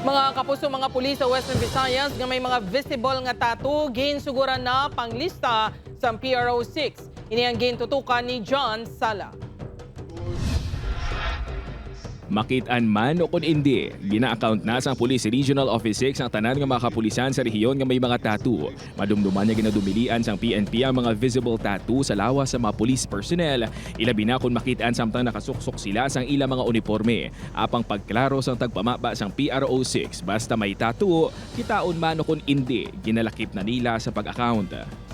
Mga kapuso mga pulis sa Western Visayas nga may mga visible nga tattoo ginsuguran na panglista sa PRO 6. Ini ang gintutukan ni John Sala. Makitaan man o kung hindi, gina-account na sa Police Regional Office 6 ang tanan nga mga kapulisan sa rehiyon nga may mga tattoo. Madumduman niya ginadumilian sang PNP ang mga visible tattoo sa lawas sa mga police personnel. Ilabi na kung makitaan samtang nakasuksok sila sang ilang mga uniforme. Apang pagklaro sang tagpamaba sang PRO 6 basta may tattoo, kitaon man o kung hindi, ginalakip na nila sa pag-account.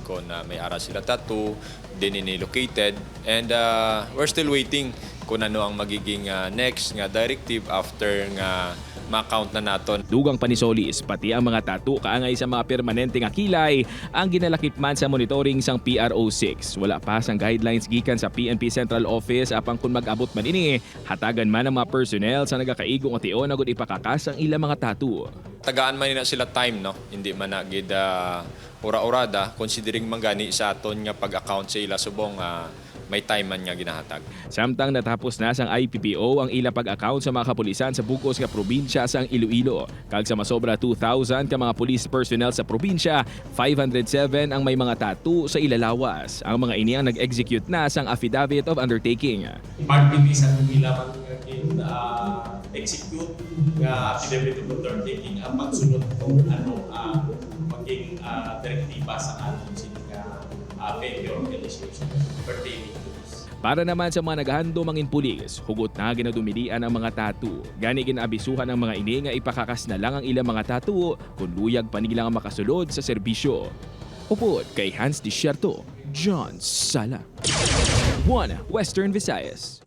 kung uh, may ara sila tattoo, dinini located and uh, we're still waiting kung ano ang magiging uh, next nga directive after nga ma-count na naton. Dugang panisolis, pati ang mga tattoo kaangay sa mga permanente nga kilay ang ginalakip man sa monitoring sang PRO6. Wala pa sang guidelines gikan sa PNP Central Office apang kung mag-abot man ini, hatagan man ang mga personnel sa nagakaigong o tion agud ipakakas ang ilang mga tattoo. Tagaan man na sila time no, hindi man na gid uh, ura-urada considering mangani sa aton nga pag-account sa ila subong uh, may time man nga ginahatag. Samtang natapos na sang IPPO ang ila pag-account sa mga kapulisan sa bukos nga probinsya sang Iloilo. Kag sa masobra 2,000 ka mga police personnel sa probinsya, 507 ang may mga tattoo sa ilalawas. Ang mga ini ang nag-execute na sang affidavit of undertaking. part din sa nila in uh, execute nga affidavit of undertaking ang pagsunod kung ano uh, maging uh, direktiba sa ating sinika uh, vendor organization pertaining. Para naman sa mga naghando mangin pulis, hugot na ginadumilian ang mga tattoo. Gani ginabisuhan ang mga ini nga ipakakas na lang ang ilang mga tattoo kung luyag pa nila makasulod sa serbisyo. Upod kay Hans Desierto, John Sala. 1 Western Visayas.